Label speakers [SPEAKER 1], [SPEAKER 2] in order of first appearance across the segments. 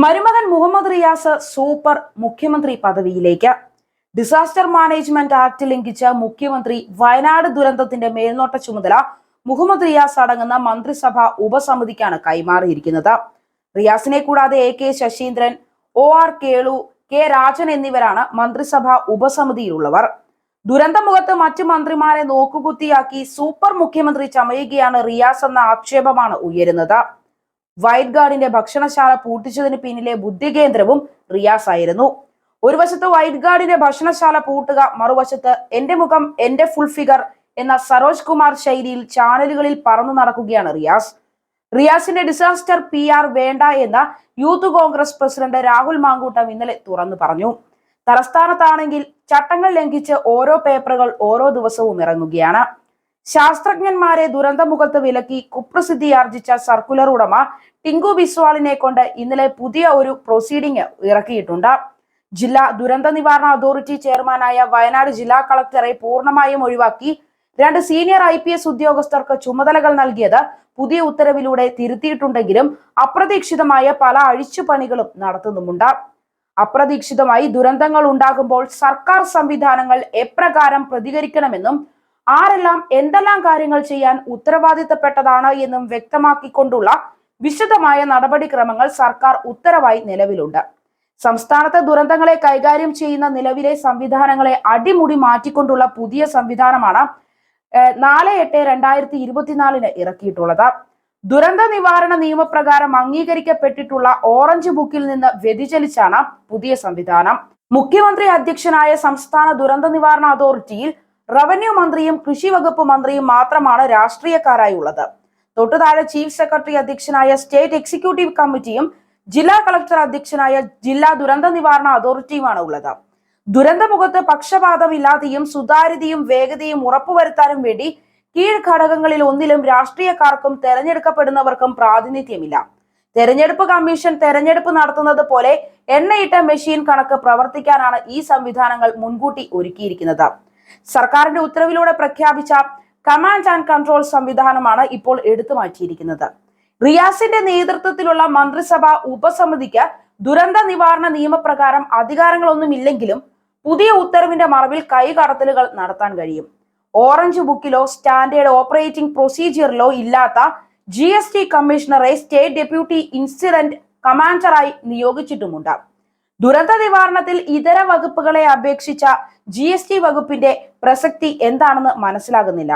[SPEAKER 1] മരുമകൻ മുഹമ്മദ് റിയാസ് സൂപ്പർ മുഖ്യമന്ത്രി പദവിയിലേക്ക്. ഡിസാസ്റ്റർ മാനേജ്മെന്റ് ആക്ട് ലംഘിച്ച മുഖ്യമന്ത്രി വയനാട് ദുരന്തത്തിന്റെ മേൽനോട്ട ചുമതല മുഹമ്മദ് റിയാസ് അടങ്ങുന്ന മന്ത്രിസഭാ ഉപസമിതിക്കാണ് കൈമാറിയിരിക്കുന്നത്. റിയാസിനെ കൂടാതെ A K Saseendran O R Kelu K Rajan എന്നിവരാണ് മന്ത്രിസഭ ഉപസമിതിയിലുള്ളവർ. ദുരന്തമുഖത്ത് മറ്റു മന്ത്രിമാരെ നോക്കുകുത്തിയാക്കി സൂപ്പർ മുഖ്യമന്ത്രി ചമയുകയാണ് റിയാസ് എന്ന ആക്ഷേപമാണ് ഉയരുന്നത്. വൈറ്റ് ഗാർഡിന്റെ ഭക്ഷണശാല പൂട്ടിച്ചതിന് പിന്നിലെ ബുദ്ധികേന്ദ്രവും റിയാസ് ആയിരുന്നു ഒരു വശത്ത് വൈറ്റ് ഗാർഡിന്റെ ഭക്ഷണശാല പൂട്ടുക മറുവശത്ത് എന്റെ മുഖം എന്റെ ഫുൾ ഫിഗർ എന്ന സരോജ് കുമാർ ശൈലിയിൽ ചാനലുകളിൽ പറന്നു നടക്കുകയാണ് റിയാസ്. റിയാസിന്റെ ഡിസാസ്റ്റർ പി ആർ വേണ്ട എന്ന യൂത്ത് കോൺഗ്രസ് പ്രസിഡന്റ് രാഹുൽ മാങ്കൂട്ടം ഇന്നലെ തുറന്നു പറഞ്ഞു. തലസ്ഥാനത്താണെങ്കിൽ ചട്ടങ്ങൾ ലംഘിച്ച് ഓരോ പേപ്പറുകൾ ഓരോ ദിവസവും ഇറങ്ങുകയാണ്. ശാസ്ത്രജ്ഞന്മാരെ ദുരന്തമുഖത്ത് വിലക്കി കുപ്രസിദ്ധി ആർജിച്ച സർക്കുലർ ഉടമ ടിങ്കു ബിസ്വാളിനെ കൊണ്ട് ഇന്നലെ പുതിയ ഒരു പ്രൊസീഡിംഗ് ഇറക്കിയിട്ടുണ്ട്. ജില്ലാ ദുരന്ത നിവാരണ അതോറിറ്റി ചെയർമാനായ വയനാട് ജില്ലാ കളക്ടറെ പൂർണമായും ഒഴിവാക്കി രണ്ട് സീനിയർ ഐ പി എസ് ഉദ്യോഗസ്ഥർക്ക് ചുമതലകൾ നൽകിയത് പുതിയ ഉത്തരവിലൂടെ തിരുത്തിയിട്ടുണ്ടെങ്കിലും അപ്രതീക്ഷിതമായ പല അഴിച്ചുപണികളും നടത്തുന്നുമുണ്ട്. അപ്രതീക്ഷിതമായി ദുരന്തങ്ങൾ ഉണ്ടാകുമ്പോൾ സർക്കാർ സംവിധാനങ്ങൾ എപ്രകാരം പ്രതികരിക്കണമെന്നും ആരെല്ലാം എന്തെല്ലാം കാര്യങ്ങൾ ചെയ്യാൻ ഉത്തരവാദിത്തപ്പെട്ടതാണ് എന്നും വ്യക്തമാക്കിക്കൊണ്ടുള്ള വിശദമായ നടപടിക്രമങ്ങൾ സർക്കാർ ഉത്തരവായി നിലവിലുണ്ട്. സംസ്ഥാനത്തെ ദുരന്തങ്ങളെ കൈകാര്യം ചെയ്യുന്ന നിലവിലെ സംവിധാനങ്ങളെ അടിമുടി മാറ്റിക്കൊണ്ടുള്ള പുതിയ സംവിധാനമാണ് നാല് എട്ട് രണ്ടായിരത്തി ഇരുപത്തിനാലിന് ഇറക്കിയിട്ടുള്ളത്. ദുരന്ത നിവാരണ നിയമപ്രകാരം അംഗീകരിക്കപ്പെട്ടിട്ടുള്ള ഓറഞ്ച് ബുക്കിൽ നിന്ന് വ്യതിചലിച്ചാണ് പുതിയ സംവിധാനം. മുഖ്യമന്ത്രി അധ്യക്ഷനായ സംസ്ഥാന ദുരന്ത നിവാരണ അതോറിറ്റിയിൽ റവന്യൂ മന്ത്രിയും കൃഷി വകുപ്പ് മന്ത്രിയും മാത്രമാണ് രാഷ്ട്രീയക്കാരായി ഉള്ളത്. തൊട്ടു താഴെ ചീഫ് സെക്രട്ടറി അധ്യക്ഷനായ സ്റ്റേറ്റ് എക്സിക്യൂട്ടീവ് കമ്മിറ്റിയും ജില്ലാ കളക്ടർ അധ്യക്ഷനായ ജില്ലാ ദുരന്ത നിവാരണ അതോറിറ്റിയുമാണ് ഉള്ളത്. ദുരന്തമുഖത്ത് പക്ഷപാതമില്ലാതെയും സുതാര്യതയും വേഗതയും ഉറപ്പുവരുത്താനും വേണ്ടി കീഴ്ഘടകങ്ങളിൽ ഒന്നിലും രാഷ്ട്രീയക്കാർക്കും തെരഞ്ഞെടുക്കപ്പെടുന്നവർക്കും പ്രാതിനിധ്യമില്ല. തെരഞ്ഞെടുപ്പ് കമ്മീഷൻ തെരഞ്ഞെടുപ്പ് നടത്തുന്നത് പോലെ എണ്ണയിട്ട മെഷീൻ കണക്ക് പ്രവർത്തിക്കാനാണ് ഈ സംവിധാനങ്ങൾ മുൻകൂട്ടി ഒരുക്കിയിരിക്കുന്നത്. സർക്കാരിന്റെ ഉത്തരവിലൂടെ പ്രഖ്യാപിച്ച കമാൻഡ് ആൻഡ് കൺട്രോൾ സംവിധാനമാണ് ഇപ്പോൾ എടുത്തു മാറ്റിയിരിക്കുന്നത്. റിയാസിന്റെ നേതൃത്വത്തിലുള്ള മന്ത്രിസഭ ഉപസമിതിക്ക് ദുരന്ത നിവാരണ നിയമപ്രകാരം അധികാരങ്ങളൊന്നും ഇല്ലെങ്കിലും പുതിയ ഉത്തരവിന്റെ മറവിൽ കൈകടത്തലുകൾ നടത്താൻ കഴിയും. ഓറഞ്ച് ബുക്കിലോ സ്റ്റാൻഡേർഡ് ഓപ്പറേറ്റിംഗ് പ്രൊസീജിയറിലോ ഇല്ലാത്ത ജി എസ് ടി കമ്മീഷണറെ സ്റ്റേറ്റ് ഡെപ്യൂട്ടി ഇൻസിഡന്റ് കമാൻഡറായി നിയോഗിച്ചിട്ടുമുണ്ട്. ദുരന്ത നിവാരണത്തിൽ ഇതര വകുപ്പുകളെ അപേക്ഷിച്ച ജി എസ് ടി വകുപ്പിന്റെ പ്രസക്തി എന്താണെന്ന് മനസ്സിലാകുന്നില്ല.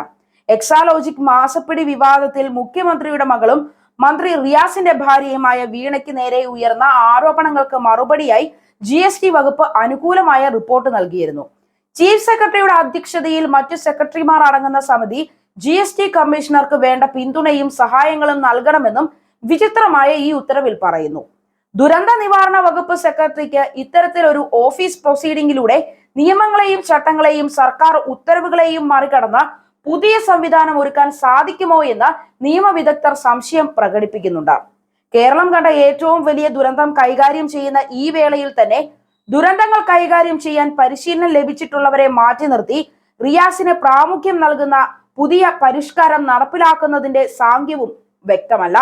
[SPEAKER 1] എക്സാലോജിക് മാസപ്പിടി വിവാദത്തിൽ മുഖ്യമന്ത്രിയുടെ മകളും മന്ത്രി റിയാസിന്റെ ഭാര്യയുമായ വീണയ്ക്ക് നേരെ ഉയർന്ന ആരോപണങ്ങൾക്ക് മറുപടിയായി ജി എസ് ടി വകുപ്പ് അനുകൂലമായ റിപ്പോർട്ട് നൽകിയിരുന്നു. ചീഫ് സെക്രട്ടറിയുടെ അധ്യക്ഷതയിൽ മറ്റു സെക്രട്ടറിമാർ അടങ്ങുന്ന സമിതി ജി എസ് ടി കമ്മീഷണർക്ക് വേണ്ട പിന്തുണയും സഹായങ്ങളും നൽകണമെന്നും വിചിത്രമായ ഈ ഉത്തരവിൽ പറയുന്നു. ദുരന്ത നിവാരണ വകുപ്പ് സെക്രട്ടറിക്ക് ഇത്തരത്തിലൊരു ഓഫീസ് പ്രൊസീഡിംഗിലൂടെ നിയമങ്ങളെയും ചട്ടങ്ങളെയും സർക്കാർ ഉത്തരവുകളെയും മറികടന്ന് പുതിയ സംവിധാനം ഒരുക്കാൻ സാധിക്കുമോ എന്ന് നിയമവിദഗ്ധർ സംശയം പ്രകടിപ്പിക്കുന്നുണ്ട്. കേരളം കണ്ട ഏറ്റവും വലിയ ദുരന്തം കൈകാര്യം ചെയ്യുന്ന ഈ വേളയിൽ തന്നെ ദുരന്തങ്ങൾ കൈകാര്യം ചെയ്യാൻ പരിശീലനം ലഭിച്ചിട്ടുള്ളവരെ മാറ്റി നിർത്തി റിയാസിന് പ്രാമുഖ്യം നൽകുന്ന പുതിയ പരിഷ്കാരം നടപ്പിലാക്കുന്നതിന്റെ സാങ്ക്യവും വ്യക്തമല്ല.